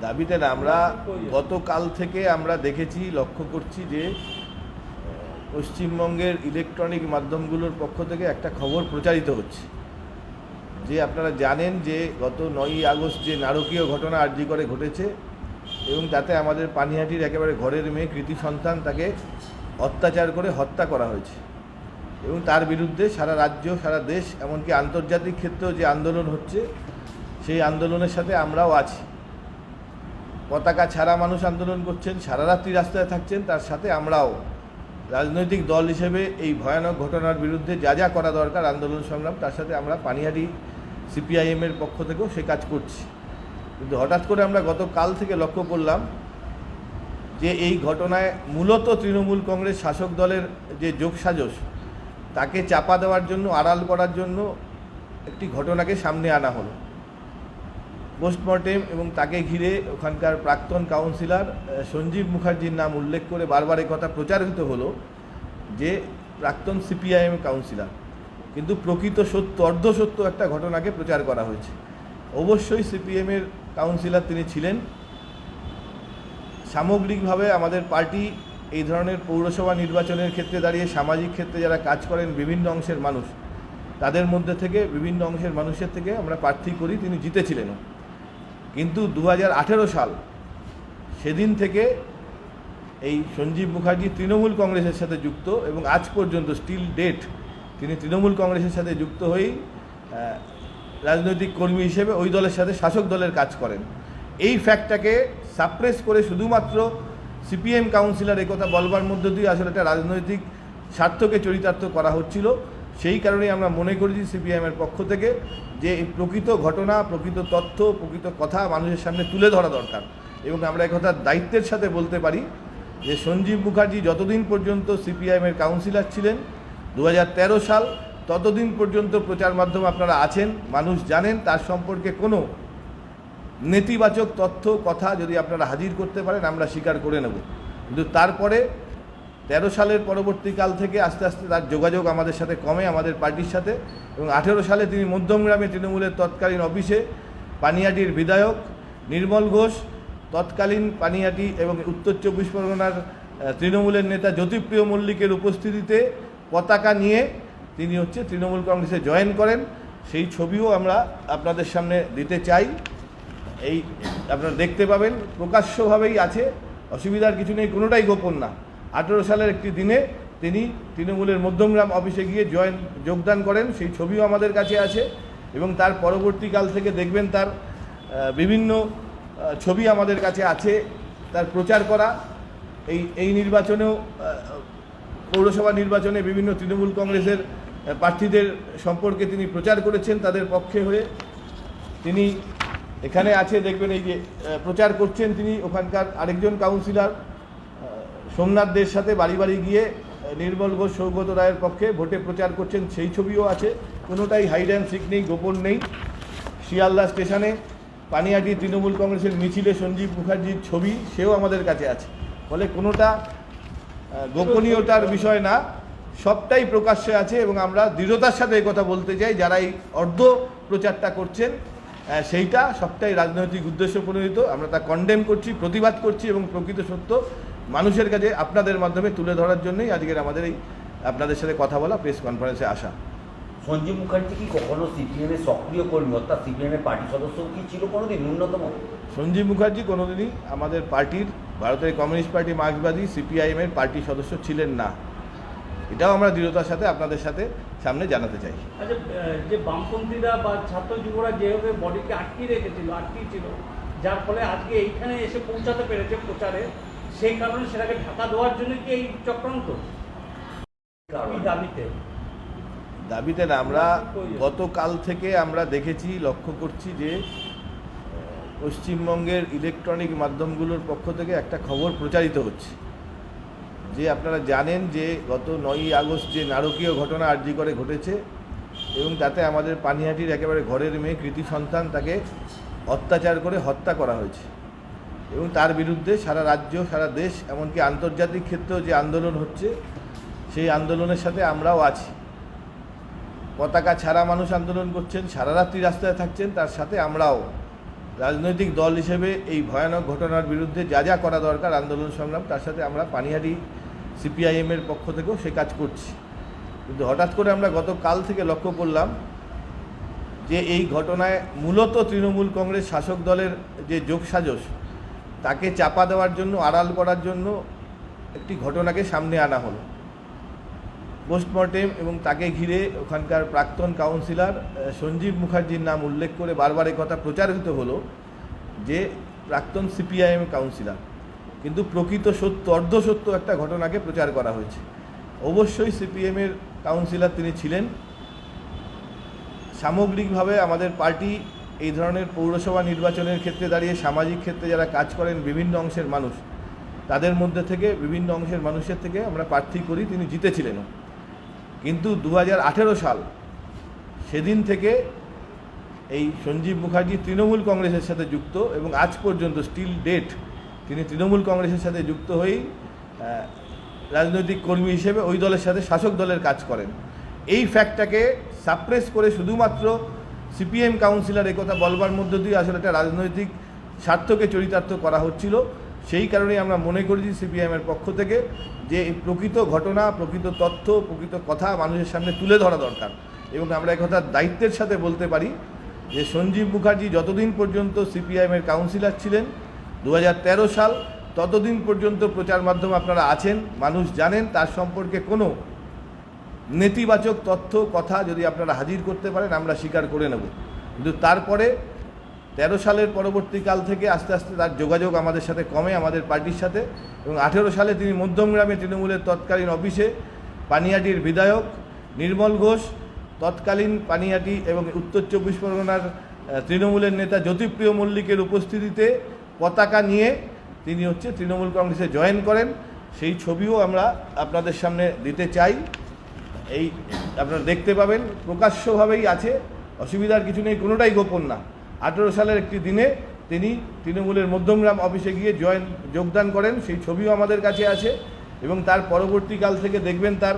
দাবিতে? না আমরা গতকাল থেকে আমরা দেখেছি লক্ষ্য করছি যে পশ্চিমবঙ্গের ইলেকট্রনিক মাধ্যমগুলোর পক্ষ থেকে একটা খবর প্রচারিত হচ্ছে। যে আপনারা জানেন যে গত নয়ই আগস্ট যে নারকীয় ঘটনা আর্জি করে ঘটেছে এবং তাতে আমাদের পানিহাটির একেবারে ঘরের মেয়ে কৃতি সন্তান তাকে অত্যাচার করে হত্যা করা হয়েছে। এবং তার বিরুদ্ধে সারা রাজ্য সারা দেশ এমনকি আন্তর্জাতিক ক্ষেত্রেও যে আন্দোলন হচ্ছে সেই আন্দোলনের সাথে আমরাও আছি। পতাকা ছাড়া মানুষ আন্দোলন করছেন, সারা রাত্রি রাস্তায় থাকছেন, তার সাথে আমরাও। রাজনৈতিক দল হিসেবে এই ভয়ানক ঘটনার বিরুদ্ধে যা যা করা দরকার, আন্দোলন সংগ্রাম, তার সাথে আমরা পানিহাটি সিপিআইএমের পক্ষ থেকেও সে কাজ করছি। কিন্তু হঠাৎ করে আমরা গতকাল থেকে লক্ষ্য করলাম যে এই ঘটনায় মূলত তৃণমূল কংগ্রেস শাসক দলের যে যোগসাজশ, তাকে চাপা দেওয়ার জন্য, আড়াল করার জন্য একটি ঘটনাকে সামনে আনা হলো। পোস্টমর্টেম এবং তাকে ঘিরে ওখানকার প্রাক্তন কাউন্সিলর সঞ্জীব মুখার্জির নাম উল্লেখ করে বারবার কথা প্রচারিত হলো যে প্রাক্তন সিপিআইএম কাউন্সিলর। কিন্তু প্রকৃত সত্য, অর্ধসত্য একটা ঘটনাকে প্রচার করা হয়েছে। অবশ্যই সিপিএমের কাউন্সিলর তিনি ছিলেন। সামগ্রিকভাবে আমাদের পার্টি এই ধরনের পৌরসভা নির্বাচনের ক্ষেত্রে দাঁড়িয়ে, সামাজিক ক্ষেত্রে যারা কাজ করেন বিভিন্ন অংশের মানুষ, তাদের মধ্যে থেকে, বিভিন্ন অংশের মানুষের থেকে আমরা প্রার্থী করি, তিনি জিতেছিলেন কিন্তু দু হাজার আঠেরো সাল সেদিন থেকে এই সঞ্জীব মুখার্জি তৃণমূল কংগ্রেসের সাথে যুক্ত এবং আজ পর্যন্ত স্টিল ডেট তিনি তৃণমূল কংগ্রেসের সাথে যুক্ত হয়েই রাজনৈতিক কর্মী হিসেবে ওই দলের সাথে শাসক দলের কাজ করেন। এই ফ্যাক্টটাকে সাপ্রেস করে শুধুমাত্র সিপিএম কাউন্সিলর কথা বলবার মধ্য দিয়ে আসলে একটা রাজনৈতিক স্বার্থকে চরিতার্থ করা হচ্ছিল। সেই কারণেই আমরা মনে করেছি সিপিএমের পক্ষ থেকে যে প্রকৃত ঘটনা, প্রকৃত তথ্য, প্রকৃত কথা মানুষের সামনে তুলে ধরা দরকার। এবং আমরা একথা দায়িত্বের সাথে বলতে পারি যে সঞ্জীব মুখার্জি যতদিন পর্যন্ত সিপিআইএমের কাউন্সিলর ছিলেন দু হাজার তেরো সাল ততদিন পর্যন্ত প্রচার মাধ্যম আপনারা আছেন, মানুষ জানেন, তার সম্পর্কে কোনো নেতিবাচক তথ্য, কথা যদি আপনারা হাজির করতে পারেন, আমরা স্বীকার করে নেব। কিন্তু তারপরে তেরো সালের পরবর্তীকাল থেকে আস্তে আস্তে তার যোগাযোগ আমাদের সাথে কমে, আমাদের পার্টির সাথে। এবং আঠেরো সালে তিনি মধ্যমগ্রামে তৃণমূলের তৎকালীন অফিসে পানিয়াটির বিধায়ক নির্মল ঘোষ, তৎকালীন পানিয়াটি এবং উত্তর চব্বিশ পরগনার তৃণমূলের নেতা জ্যোতিপ্রিয় মল্লিকের উপস্থিতিতে পতাকা নিয়ে তিনি হচ্ছে তৃণমূল কংগ্রেসে জয়েন করেন। সেই ছবিও আমরা আপনাদের সামনে দিতে চাই। এই আপনারা দেখতে পাবেন, প্রকাশ্যভাবেই আছে। অসুবিধার কিছু নেই, কোনোটাই গোপন না। আঠেরো সালের একটি দিনে তিনি তৃণমূলের মধ্যমগ্রাম অফিসে গিয়ে জয়েন, যোগদান করেন। সেই ছবিও আমাদের কাছে আছে এবং তার পরবর্তীকাল থেকে দেখবেন তার বিভিন্ন ছবি আমাদের কাছে আছে তার প্রচার করা। এই এই নির্বাচনেও পৌরসভা নির্বাচনে বিভিন্ন তৃণমূল কংগ্রেসের প্রার্থীদের সম্পর্কে তিনি প্রচার করেছেন তাদের পক্ষে হয়ে। তিনি এখানে আছে, দেখবেন এই যে প্রচার করছেন তিনি। ওখানকার আরেকজন কাউন্সিলর আহ, সোমনাথ দের সাথে বাড়ি বাড়ি গিয়ে নির্মল ঘোষ সৌগত রায়ের পক্ষে ভোটে প্রচার করছেন সেই ছবিও আছে। কোনোটাই হাইড অ্যান্ড সিক নেই গোপন নেই। শিয়ালদা স্টেশনে পানিয়াটি তৃণমূল কংগ্রেসের মিছিলে সঞ্জীব মুখার্জির ছবি সেও আমাদের কাছে আছে। ফলে কোনোটা গোপনীয়তার বিষয় না সবটাই প্রকাশ্যে আছে এবং আমরা দৃঢ়তার সাথে কথা বলতে চাই যারা এই অর্ধ প্রচারটা করছেন সেইটা সবটাই রাজনৈতিক উদ্দেশ্য প্রণোদিত। আমরা তা কন্ডেম করছি প্রতিবাদ করছি এবং প্রকৃত সত্য মানুষের কাছে আপনাদের মাধ্যমে তুলে ধরার জন্যই আজকের আমাদের এই আপনাদের সাথে কথা বলা প্রেস কনফারেন্সে আসা। সঞ্জীব মুখার্জি কি কখনো সিপিএম এর সক্রিয় কর্মী? অর্থাৎ সিপিএম এর পার্টি সদস্য কি ছিল কোনোদিন? ন্যূনতম। সঞ্জীব মুখার্জি কোনোদিনই আমাদের পার্টির ভারতের কমিউনিস্ট পার্টি মার্ক্সবাদী সিপিআইএমের পার্টি সদস্য ছিলেন না। এটাও আমরা দৃঢ়তার সাথে আপনাদের সাথে সামনে জানাতে চাই। আচ্ছা যে বামপন্থীরা বা ছাত্র যুবরা যেভাবে বডিকে আটকিয়ে রেখেছিল আটকিয়েছিল যার ফলে আজকে এইখানে এসে পৌঁছাতে পেরেছে প্রচারে। সেই কারণে সেটাকে ঢাকা দেওয়ার জন্য কি এই চক্রান্ত? দাবিতে? দাবিতে না আমরা গতকাল থেকে আমরা দেখেছি লক্ষ্য করছি যে পশ্চিমবঙ্গের ইলেকট্রনিক মাধ্যমগুলোর পক্ষ থেকে একটা খবর প্রচারিত হচ্ছে। যে আপনারা জানেন যে গত নয়ই আগস্ট যে নারকীয় ঘটনা আর্জি করে ঘটেছে এবং তাতে আমাদের পানিহাটির একেবারে ঘরের মেয়ে কৃতি সন্তান তাকে অত্যাচার করে হত্যা করা হয়েছে। এবং তার বিরুদ্ধে সারা রাজ্য, সারা দেশ, এমনকি আন্তর্জাতিক ক্ষেত্রেও যে আন্দোলন হচ্ছে, সেই আন্দোলনের সাথে আমরাও আছি। পতাকা ছাড়া মানুষ আন্দোলন করছেন, সারা রাত্রি রাস্তায় থাকছেন, তার সাথে আমরাও। রাজনৈতিক দল হিসেবে এই ভয়ানক ঘটনার বিরুদ্ধে যা যা করা দরকার, আন্দোলন সংগ্রাম, তার সাথে আমরা পানিহাটি সিপিআইএমের পক্ষ থেকেও সে কাজ করছি। কিন্তু হঠাৎ করে আমরা গত কাল থেকে লক্ষ্য করলাম যে এই ঘটনায় মূলত তৃণমূল কংগ্রেস শাসক দলের যে যোগসাজশ তাকে চাপা দেওয়ার জন্য, আড়াল করার জন্য একটি ঘটনাকে সামনে আনা হলো। পোস্টমর্টেম এবং তাকে ঘিরে ওখানকার প্রাক্তন কাউন্সিলর সঞ্জীব মুখার্জির নাম উল্লেখ করে বারবার কথা প্রচারিত হলো যে প্রাক্তন সিপিআইএম কাউন্সিলর। কিন্তু প্রকৃত সত্য, অর্ধসত্য একটা ঘটনাকে প্রচার করা হয়েছে। অবশ্যই সিপিএমের কাউন্সিলর তিনি ছিলেন। সামগ্রিকভাবে আমাদের পার্টি এই ধরনের পৌরসভা নির্বাচনের ক্ষেত্রে দাঁড়িয়ে সামাজিক ক্ষেত্রে যারা কাজ করেন বিভিন্ন অংশের মানুষ, তাদের মধ্যে থেকে বিভিন্ন অংশের মানুষের থেকে আমরা প্রার্থী করি তিনি জিতেছিলেনও। কিন্তু দু হাজার আঠেরো সাল সেদিন থেকে এই সঞ্জীব মুখার্জি তৃণমূল কংগ্রেসের সাথে যুক্ত এবং আজ পর্যন্ত স্টিল ডেট তিনি তৃণমূল কংগ্রেসের সাথে যুক্ত হয়েই রাজনৈতিক কর্মী হিসেবে ওই দলের সাথে শাসক দলের কাজ করেন। এই ফ্যাক্টটাকে সাপ্রেস করে শুধুমাত্র সিপিএম কাউন্সিলর কথা বলবার মধ্য দিয়ে আসলে একটা রাজনৈতিক স্বার্থকে চরিতার্থ করা হচ্ছিল। সেই কারণেই আমরা মনে করেছি সিপিএমের পক্ষ থেকে যে প্রকৃত ঘটনা, প্রকৃত তথ্য, প্রকৃত কথা মানুষের সামনে তুলে ধরা দরকার। এবং আমরা একথা দায়িত্বের সাথে বলতে পারি যে সঞ্জীব মুখার্জি যতদিন পর্যন্ত সিপিআইএমের কাউন্সিলর ছিলেন দু হাজার তেরো সাল ততদিন পর্যন্ত প্রচার মাধ্যম আপনারা আছেন, মানুষ জানেন, তার সম্পর্কে কোনো নেতিবাচক তথ্য, কথা যদি আপনারা হাজির করতে পারেন, আমরা স্বীকার করে নেব। কিন্তু তারপরে তেরো সালের পরবর্তীকাল থেকে আস্তে আস্তে তার যোগাযোগ আমাদের সাথে কমে, আমাদের পার্টির সাথে। এবং আঠেরো সালে তিনি মধ্যমগ্রামে তৃণমূলের তৎকালীন অফিসে পানিয়াটির বিধায়ক নির্মল ঘোষ, তৎকালীন পানিয়াটি এবং উত্তর চব্বিশ পরগনার তৃণমূলের নেতা জ্যোতিপ্রিয় মল্লিকের উপস্থিতিতে পতাকা নিয়ে তিনি হচ্ছে তৃণমূল কংগ্রেসে জয়েন করেন। সেই ছবিও আমরা আপনাদের সামনে দিতে চাই। এই, আপনারা দেখতে পাবেন, প্রকাশ্যভাবেই আছে, অসুবিধার কিছু নেই, কোনোটাই গোপন না। আঠেরো সালের একটি দিনে তিনি তৃণমূলের মধ্যমগ্রাম অফিসে গিয়ে জয়েন, যোগদান করেন, সেই ছবিও আমাদের কাছে আছে এবং তার পরবর্তীকাল থেকে দেখবেন তার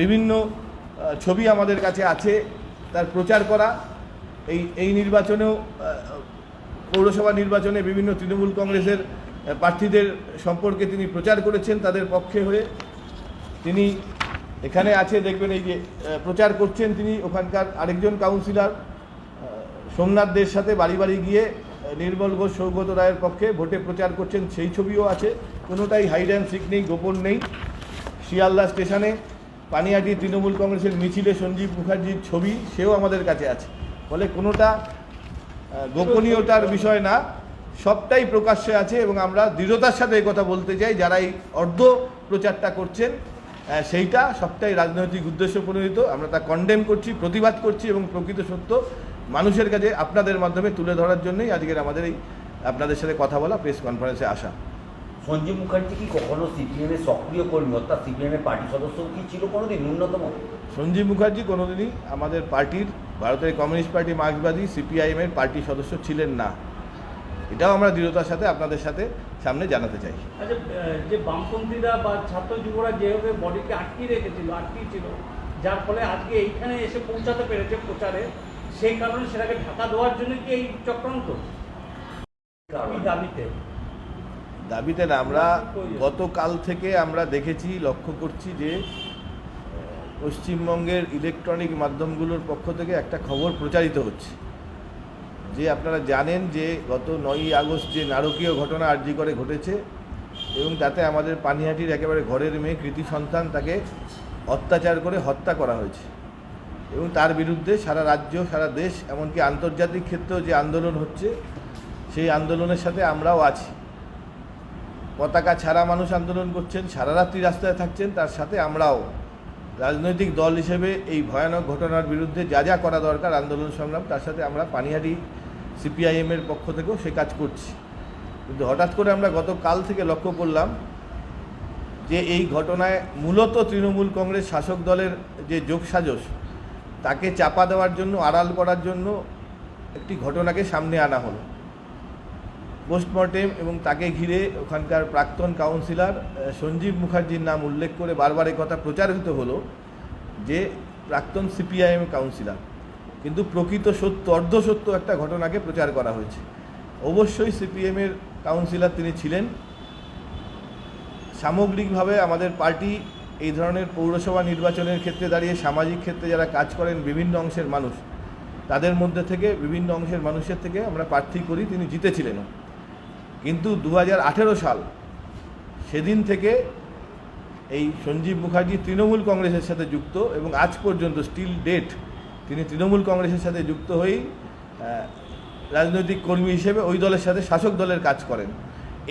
বিভিন্ন ছবি আমাদের কাছে আছে, তার প্রচার করা। এই এই নির্বাচনেও পৌরসভা নির্বাচনে বিভিন্ন তৃণমূল কংগ্রেসের প্রার্থীদের সম্পর্কে তিনি প্রচার করেছেন তাদের পক্ষে হয়ে। তিনি এখানে আছে দেখবেন এই যে প্রচার করছেন তিনি ওখানকার আরেকজন কাউন্সিলর আহ, সোমনাথ দের সাথে বাড়ি বাড়ি গিয়ে নির্মল ঘোষ সৌগত রায়ের পক্ষে ভোটে প্রচার করছেন সেই ছবিও আছে। কোনোটাই হাইড অ্যান্ড সিক নেই গোপন নেই। শিয়ালদা স্টেশনে পানিহাটি তৃণমূল কংগ্রেসের মিছিলে সঞ্জীব মুখার্জির ছবি সেও আমাদের কাছে আছে। ফলে কোনোটা গোপনীয়তার বিষয় না সবটাই প্রকাশ্যে আছে এবং আমরা দৃঢ়তার সাথে কথা বলতে চাই যারা এই অর্ধ প্রচারটা করছেন সেইটা সবটাই রাজনৈতিক উদ্দেশ্য প্রণোদিত আমরা তা কন্ডেম করছি প্রতিবাদ করছি এবং প্রকৃত সত্য মানুষের কাছে আপনাদের মাধ্যমে তুলে ধরার জন্যই আজকের আমাদের এই আপনাদের সাথে কথা বলা প্রেস কনফারেন্সে আসা। সঞ্জীব মুখার্জি কি কখনো সিপিএমের সক্রিয় কর্মী অর্থাৎ সিপিএমের পার্টি সদস্য কি ছিল কোনোদিন ন্যূনতম? সঞ্জীব মুখার্জি কোনোদিনই আমাদের পার্টির ভারতের কমিউনিস্ট পার্টি মার্ক্সবাদী সিপিআইএমের পার্টি সদস্য ছিলেন না। এটাও আমরা দৃঢ়তার সাথে আপনাদের সাথে সামনে জানাতে চাই। আচ্ছা যে বামপন্থীরা বা ছাত্র যুবরা যেভাবে বডিকে আটকিয়ে রেখেছিল আটকিয়ে ছিল যার ফলে আজকে এইখানে এসে পৌঁছাতে পেরেছে প্রচারে সেই কারণে সেটাকে ঢাকা দেওয়ার জন্য কি এই চক্রান্ত? দাবিতে? দাবিতে না আমরা গতকাল থেকে আমরা দেখেছি লক্ষ্য করছি যে পশ্চিমবঙ্গের ইলেকট্রনিক মাধ্যমগুলোর পক্ষ থেকে একটা খবর প্রচারিত হচ্ছে। যে আপনারা জানেন যে গত নয়ই আগস্ট যে নারকীয় ঘটনা আর্জি করে ঘটেছে এবং তাতে আমাদের পানিহাটির একেবারে ঘরের মেয়ে কৃতি সন্তান তাকে অত্যাচার করে হত্যা করা হয়েছে। এবং তার বিরুদ্ধে সারা রাজ্য, সারা দেশ, এমনকি আন্তর্জাতিক ক্ষেত্রেও যে আন্দোলন হচ্ছে, সেই আন্দোলনের সাথে আমরাও আছি। পতাকা ছাড়া মানুষ আন্দোলন করছেন, সারা রাত্রি রাস্তায় থাকছেন, তার সাথে আমরাও। রাজনৈতিক দল হিসেবে এই ভয়ানক ঘটনার বিরুদ্ধে যা যা করা দরকার, আন্দোলন সংগ্রাম, তার সাথে আমরা পানিহাটি সিপিআইএমের পক্ষ থেকেও সে কাজ করছি। কিন্তু হঠাৎ করে আমরা গত কাল থেকে লক্ষ্য করলাম যে এই ঘটনায় মূলত তৃণমূল কংগ্রেস শাসক দলের যে যোগসাজশ তাকে চাপা দেওয়ার জন্য, আড়াল করার জন্য একটি ঘটনাকে সামনে আনা হলো। পোস্টমর্টেম এবং তাকে ঘিরে ওখানকার প্রাক্তন কাউন্সিলর সঞ্জীব মুখার্জির নাম উল্লেখ করে বারবার কথা প্রচারিত হলো যে প্রাক্তন সিপিআইএম কাউন্সিলর কিন্তু প্রকৃত সত্য অর্ধসত্য একটা ঘটনাকে প্রচার করা হয়েছে। অবশ্যই সিপিএমের কাউন্সিলর তিনি ছিলেন। সামগ্রিকভাবে আমাদের পার্টি এই ধরনের পৌরসভা নির্বাচনের ক্ষেত্রে দাঁড়িয়ে, সামাজিক ক্ষেত্রে যারা কাজ করেন বিভিন্ন অংশের মানুষ, তাদের মধ্যে থেকে, বিভিন্ন অংশের মানুষের থেকে আমরা প্রার্থী করি, তিনি জিতেছিলেন কিন্তু দু হাজার আঠেরো সাল, সেদিন থেকে এই সঞ্জীব মুখার্জি তৃণমূল কংগ্রেসের সাথে যুক্ত এবং আজ পর্যন্ত স্টিল ডেট তিনি তৃণমূল কংগ্রেসের সাথে যুক্ত হয়েই রাজনৈতিক কর্মী হিসেবে ওই দলের সাথে শাসক দলের কাজ করেন।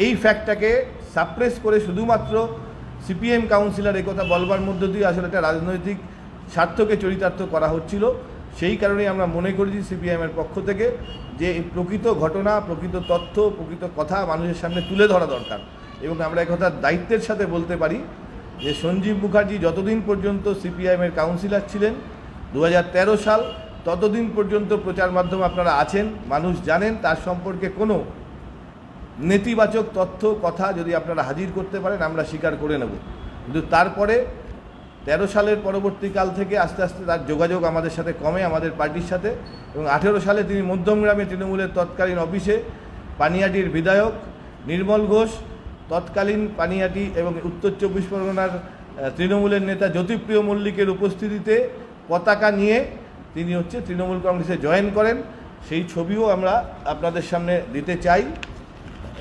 এই ফ্যাক্টটাকে সাপ্রেস করে শুধুমাত্র সিপিএম কাউন্সিলর একথা বলবার মধ্য দিয়ে আসলে একটা রাজনৈতিক স্বার্থকে চরিতার্থ করা হচ্ছিল। সেই কারণেই আমরা মনে করেছি সিপিএমের পক্ষ থেকে যে প্রকৃত ঘটনা, প্রকৃত তথ্য, প্রকৃত কথা মানুষের সামনে তুলে ধরা দরকার। এবং আমরা একথা দায়িত্বের সাথে বলতে পারি যে সঞ্জীব মুখার্জি যতদিন পর্যন্ত সিপিআইএমের কাউন্সিলর ছিলেন দু হাজার তেরো সাল ততদিন পর্যন্ত প্রচার মাধ্যম আপনারা আছেন, মানুষ জানেন, তার সম্পর্কে কোনো নেতিবাচক তথ্য, কথা যদি আপনারা হাজির করতে পারেন, আমরা স্বীকার করে নেব। কিন্তু তারপরে তেরো সালের পরবর্তীকাল থেকে আস্তে আস্তে তার যোগাযোগ আমাদের সাথে কমে, আমাদের পার্টির সাথে। এবং আঠেরো সালে তিনি মধ্যমগ্রামে তৃণমূলের তৎকালীন অফিসে পানিয়াটির বিধায়ক নির্মল ঘোষ, তৎকালীন পানিয়াটি এবং উত্তর চব্বিশ পরগনার তৃণমূলের নেতা জ্যোতিপ্রিয় মল্লিকের উপস্থিতিতে পতাকা নিয়ে তিনি হচ্ছে তৃণমূল কংগ্রেসে জয়েন করেন। সেই ছবিও আমরা আপনাদের সামনে দিতে চাই।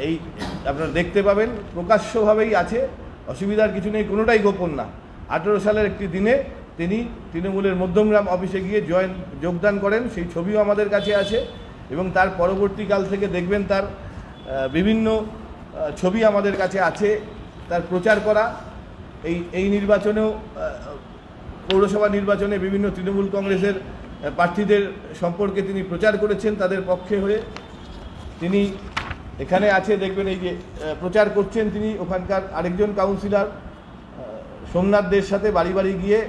এই আপনারা দেখতে পাবেন, প্রকাশ্যভাবেই আছে। অসুবিধার কিছু নেই, কোনোটাই গোপন না। আঠেরো সালের একটি দিনে তিনি তৃণমূলের মধ্যমগ্রাম অফিসে গিয়ে জয়েন, যোগদান করেন। সেই ছবিও আমাদের কাছে আছে এবং তার পরবর্তীকাল থেকে দেখবেন তার বিভিন্ন ছবি আমাদের কাছে আছে। তার প্রচার করা, এই এই নির্বাচনেও পৌরসভা নির্বাচনে বিভিন্ন তৃণমূল কংগ্রেসের প্রার্থীদের সম্পর্কে তিনি প্রচার করেছেন তাদের পক্ষে হয়ে। তিনি এখানে আছে দেখবেন এই যে প্রচার করছেন তিনি ওখানকার আরেকজন কাউন্সিলর আহ, সোমনাথ দের সাথে বাড়ি বাড়ি গিয়ে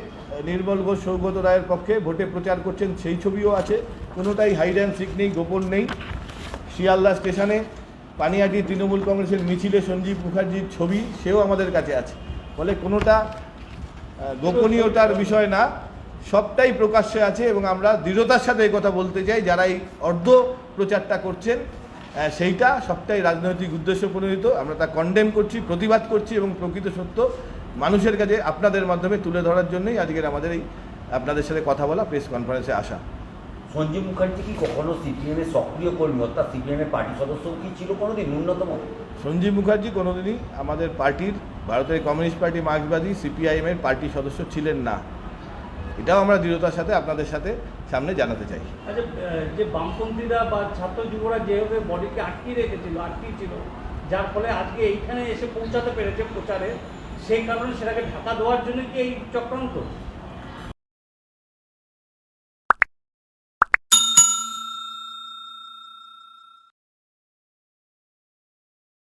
নির্মল ঘোষ সৌগত রায়ের পক্ষে ভোটে প্রচার করছেন সেই ছবিও আছে। কোনোটাই হাইড অ্যান্ড সিক নেই গোপন নেই। শিয়ালদা স্টেশনে পানিয়াটি তৃণমূল কংগ্রেসের মিছিলে সঞ্জীব মুখার্জির ছবি সেও আমাদের কাছে আছে। ফলে কোনোটা গোপনীয়তার বিষয় না, সবটাই প্রকাশ্যে আছে এবং আমরা দৃঢ়তার সাথে এই কথা বলতে চাই যারা এই অর্ধ প্রচারটা করছেন সেইটা সবটাই রাজনৈতিক উদ্দেশ্য প্রণীত আমরা তা কন্ডেম করছি, প্রতিবাদ করছি এবং প্রকৃত সত্য মানুষের কাছে আপনাদের মাধ্যমে তুলে ধরার জন্যই আজকের আমাদের এই, আপনাদের সাথে কথা বলা প্রেস কনফারেন্সে আসা। সঞ্জীব মুখার্জি কি কখনো সিপিএমের সক্রিয় কর্মী? অর্থাৎ সিপিএমের পার্টি সদস্য কি ছিল কোনোদিন? ন্যূনতম। সঞ্জীব মুখার্জি কোনোদিনই আমাদের পার্টির ভারতের কমিউনিস্ট পার্টি মার্ক্সবাদী সিপিআইএমের পার্টি সদস্য ছিলেন না। এটাও আমরা দৃঢ়তার সাথে আপনাদের সাথে সামনে জানাতে চাই। আচ্ছা যে বামপন্থীরা বা ছাত্র যুবরা যেভাবে বডিকে আটকিয়ে রেখেছিল আটকিয়ে ছিল যার ফলে আজকে এইখানে এসে পৌঁছাতে পেরেছে প্রচারে সেই কারণে সেটাকে ঢাকা দেওয়ার জন্য কি এই চক্রান্ত?